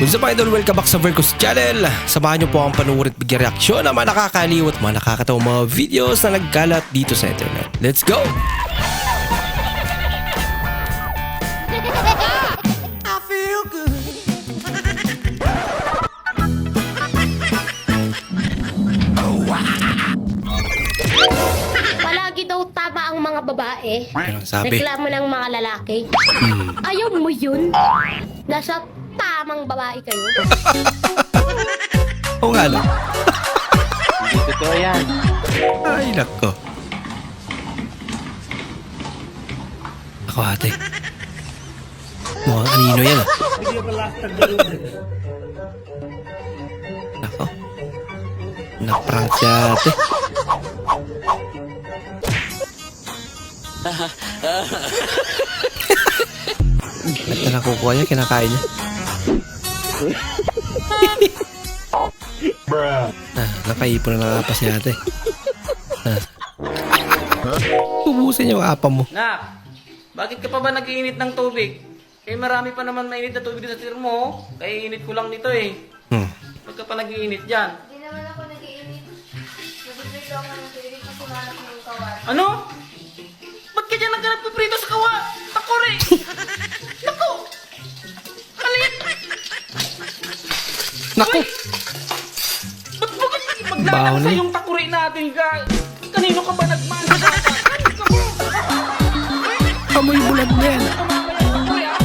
What's up idol? Welcome back sa Vercos Channel. Samahan niyo po ang panuwid at bigyan reaksyon ng mga nakakaliw at mga nakakatawang mga videos na nagkalat dito sa internet. Let's go! Palagi daw tama ang mga babae. Ano sabi? Reklamo ng mga lalaki. Hmm. Ayaw mo yun? Nasa tamang babae kayo. Oo nga lang. Hindi totoo yan. Ay, nako. Ako ate. Mukhang anino yan ah. Nako. Na-prank siya ate. Ba't na nakukuha niya? Kinakain niya. Ah, nakaipon na lang apa si ate. Ah. Ubusin yung apa mo. Nak, bakit ka pa ba nag-iinit ng tubig? Eh marami pa naman mainit na tubig sa tirmo. oh. Kaya init ko lang nito eh. Hmm. Huwag ka pa nag-iinit dyan. Hindi naman ako nag-iinit. Nag-iinit ako ng tubig kasi manap ng kawan. Ano? Na eh. yung takore natin ka? Kanino ka ba nagmana sa ba? Amoy bulag na yan. Takore ah!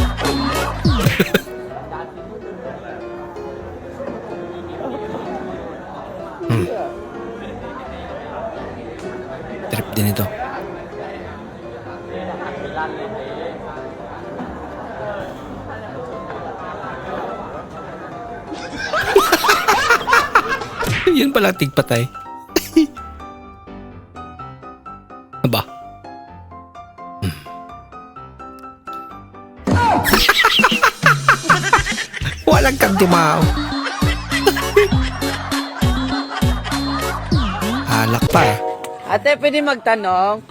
Trip din ito. Yun pala tigpatay. Aba. Hmm. Walang kang tumao. Halak pa eh. Ate, pwede magtanong?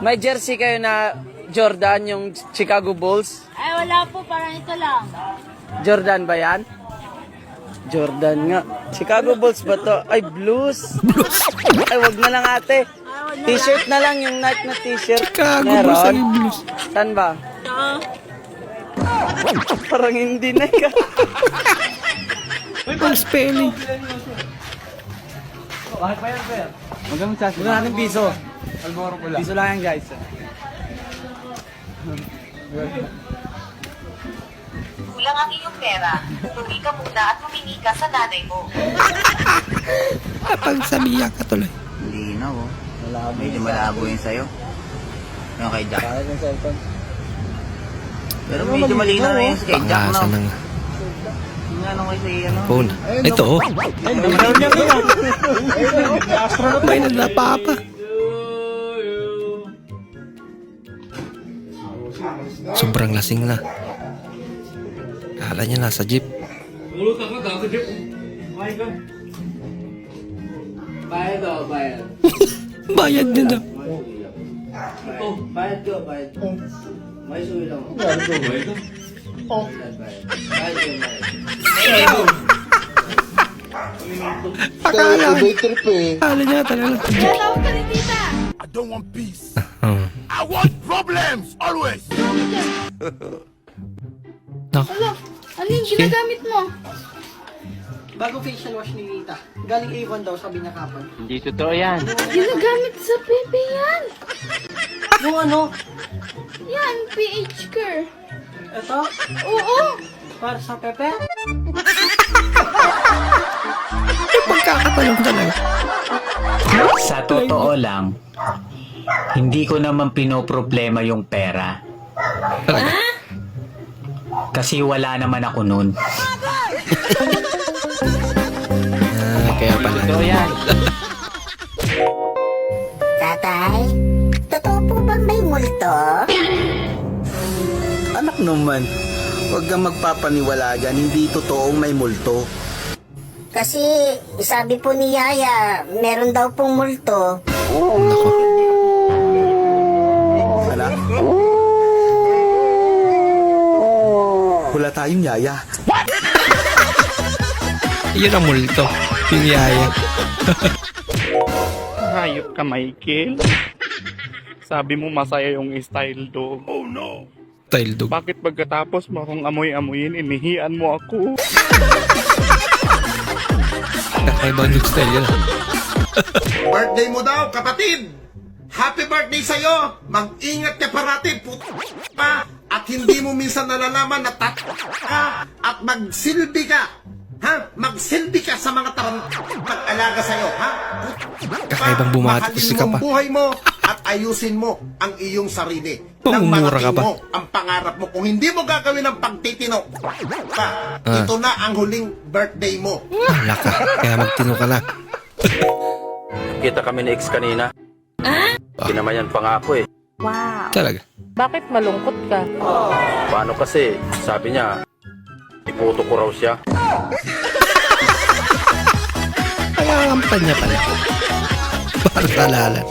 May jersey kayo na Jordan, yung Chicago Bulls? Ay, wala po. Parang ito lang. Jordan ba yan? Jordan nga. Chicago Bulls ba to? Ay, blues. Ay, wag na lang ate. T-shirt na lang, yung Nike na t-shirt. Chicago Meron? Bulls ang blues. Saan ba? Parang hindi na ka. Ang spelling. Magandang chas. Magandang natin piso. Piso lang yan, guys. Ang iyong pera. Tuloy ka muna at humingi ka sa nanay mo. Kapag sabiya ka tuloy. Hindi na oh. Medyo malabo yun sa'yo. Yung kay Jack. Pero medyo malinaw na yun kay Jack Pangasa no. ng Yung ano kay say ano. phone. Ito oh. May nadapa pa. Sobrang lasing na. Kala niya nasa jeep. Bayad o, bayad. Bayad din daw. Oh, bayad ko, bayad. May suwi lang. Bayad ko, bayad. Bayad, bayad. Bayad ko, bayad. Akala, akala niya talaga nasa jeep. Tawag ka ni tita! I don't want peace. I want problems always. Naku. Ano? Yung ginagamit mo? Bago facial wash ni Rita. Galing Avon daw, sabi niya kapag. Hindi totoo yan. Ginagamit sa pepe yan. Yung ano, Yan, PH Care. ito, Oo. para sa pepe. Pagkakatalong talaga. Sa totoo lang, hindi ko naman pinoproblema yung pera. Talaga. Kasi wala naman ako nun. Ah, kaya pala. Totoo yan. Tatay, totoo po bang may multo? Anak naman, huwag kang magpapaniwala dyan, hindi totoong may multo. Kasi sabi po ni Yaya, meron daw pong multo. Ala? Wala tayong yaya. Yun ang multo. Yung yaya. Hayop ka, Michael. Sabi mo masaya yung style dog. Oh no! Style dog. Bakit pagkatapos mo akong amoy-amoyin, inihian mo ako? Kakaibang dog style yun. Birthday mo daw, kapatid! Happy birthday sa'yo! Mag-ingat ka parati, put pa! At hindi mo minsan nalalaman na tat ka at magsilbi ka! Ha? Magsilbi ka sa mga tarang pag-alaga sa'yo, ha? Kakaibang bumati to si Kapa. ang buhay mo at ayusin mo ang iyong sarili. Nang Pangmumura ka marating pa. mo ang pangarap mo. Kung hindi mo gagawin ang pagtitino, pa, Ah. ito na ang huling birthday mo. Wala ka. Kaya magtino ka na. Kita kami ni ex kanina. Kinamayan pa nga ako eh. Talaga. Bakit malungkot ka? Paano kasi? Sabi niya, iputo ko raw siya. Pangangampan niya pala. Para talalan.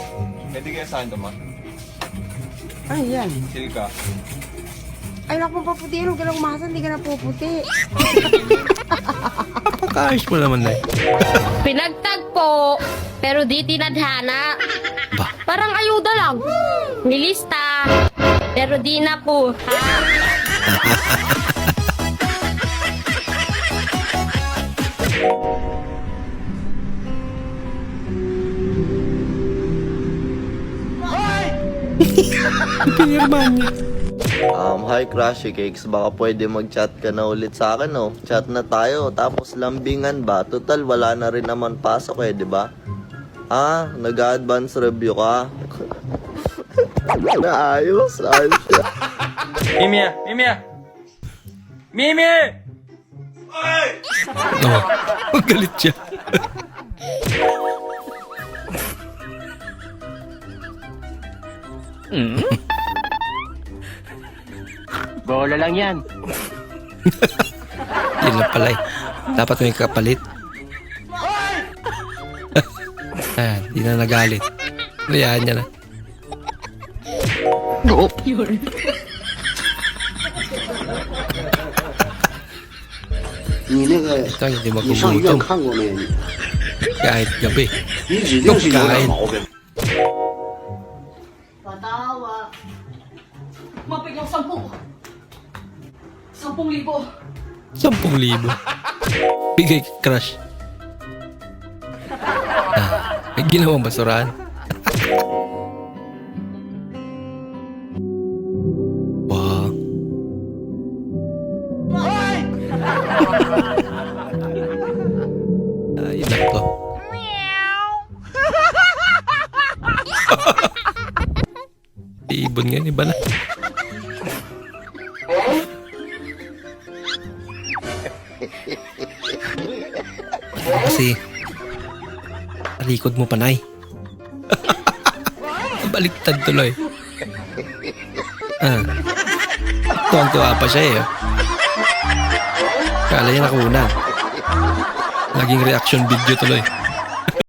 Ay, naku, paputi. Huwag ka lang umasa, hindi ka na puputi. Napaka-ayos mo naman na eh. Pinagtagpo, pero di tinadhana. Ba? Parang ayuda lang. Nilista, pero di na po. Ha? Pinirmahan niya. Um, hi Crushy Cakes, baka pwede mag-chat ka na ulit sa akin, no? Chat na tayo, tapos lambingan ba? Total, wala na rin naman pasok eh, di ba? Ah, nag-advance review ka? Naayos, ayos siya. Mimia! Mimia! Mimi! Oo. Galit siya. Bola lang yan. Yun lang pala eh. Dapat may kapalit. Ayan, di na nagalit. Hayaan niya na. Ito ang hindi magugutom. Kahit gabi. Nung kain. Patawa. Mapiglang sampu. Sampung libo. Sampung libo. Bigay crush. Ginawang basurahan. wow. Ay, nako. Ibon nga, iba na. Kasi, talikod mo panay. Baliktad tuloy. Ah. Tuwang-tuwa pa siya eh. oh. Kala niya nakunan. Naging reaction video tuloy.